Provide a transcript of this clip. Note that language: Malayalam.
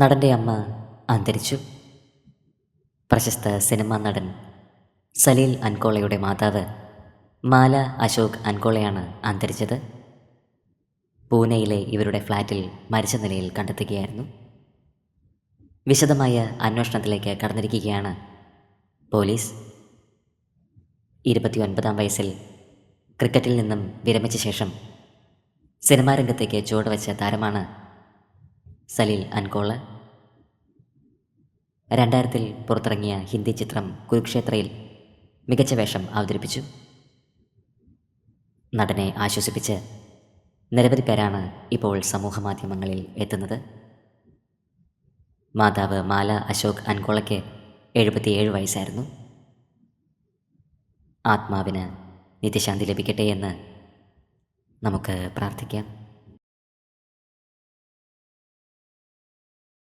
നടന്റെ അമ്മ അന്തരിച്ചു. പ്രശസ്ത സിനിമാ നടൻ സലീൽ അൻകോളയുടെ മാതാവ് മാല അശോക് അൻകോളയാണ് അന്തരിച്ചത്. പൂനെയിലെ ഇവരുടെ ഫ്ലാറ്റിൽ മരിച്ച നിലയിൽ കണ്ടെത്തുകയായിരുന്നു. വിശദമായ അന്വേഷണത്തിലേക്ക് കടന്നിരിക്കുകയാണ് പോലീസ്. ഇരുപത്തിയൊൻപതാം വയസ്സിൽ ക്രിക്കറ്റിൽ നിന്നും വിരമിച്ച ശേഷം സിനിമാരംഗത്തേക്ക് ചുവടുവച്ച താരമാണ് സലീൽ അൻകോൾ. രണ്ടായിരത്തിൽ പുറത്തിറങ്ങിയ ഹിന്ദി ചിത്രം കുരുക്ഷേത്രയിൽ മികച്ച വേഷം അവതരിപ്പിച്ചു. നടനെ ആശ്വസിപ്പിച്ച് നിരവധി പേരാണ് ഇപ്പോൾ സമൂഹമാധ്യമങ്ങളിൽ എത്തുന്നത്. മാതാവ് മാല അശോക് അൻകോളയ്ക്ക് എഴുപത്തിയേഴ് വയസ്സായിരുന്നു. ആത്മാവിന് നിത്യശാന്തി ലഭിക്കട്ടെ എന്ന് നമുക്ക് പ്രാർത്ഥിക്കാം.